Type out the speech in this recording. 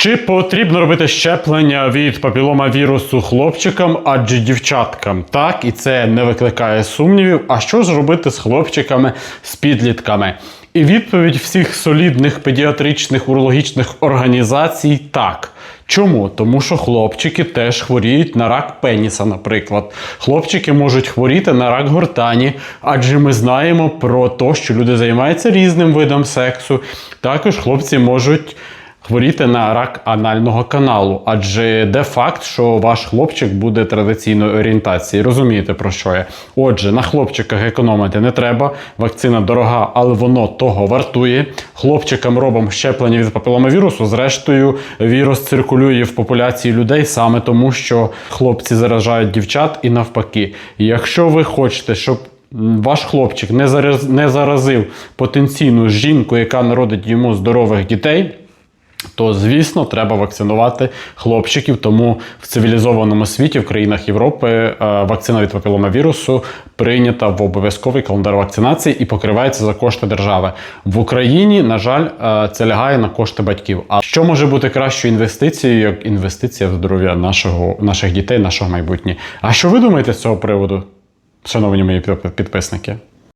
Чи потрібно робити щеплення від папіломавірусу хлопчикам, адже дівчаткам? Так, і це не викликає сумнівів. А що ж робити з хлопчиками, з підлітками? І відповідь всіх солідних педіатричних урологічних організацій так. Чому? Тому що хлопчики теж хворіють на рак пеніса, наприклад. Хлопчики можуть хворіти на рак гортані, адже ми знаємо про те, що люди займаються різним видом сексу. Також хлопці можуть хворіти на рак анального каналу, адже де факт, що ваш хлопчик буде традиційної орієнтації. Розумієте про що я? Отже, на хлопчиках економити не треба. Вакцина дорога, але воно того вартує. Хлопчикам робимо щеплення від папіломавірусу. Зрештою, вірус циркулює в популяції людей саме тому, що хлопці заражають дівчат і навпаки. І Якщо ви хочете, щоб ваш хлопчик не зараз не заразив потенційну жінку, яка народить йому здорових дітей то звісно треба вакцинувати хлопчиків. Тому в цивілізованому світі, в країнах Європи, е, вакцина від папіломавірусу прийнята в обов'язковий календар вакцинації і покривається за кошти держави. В Україні, на жаль, е, це лягає на кошти батьків. А що може бути кращою інвестицією, як інвестиція в здоров'я нашого наших дітей, нашого майбутнє? А що ви думаєте з цього приводу, шановні мої підписники?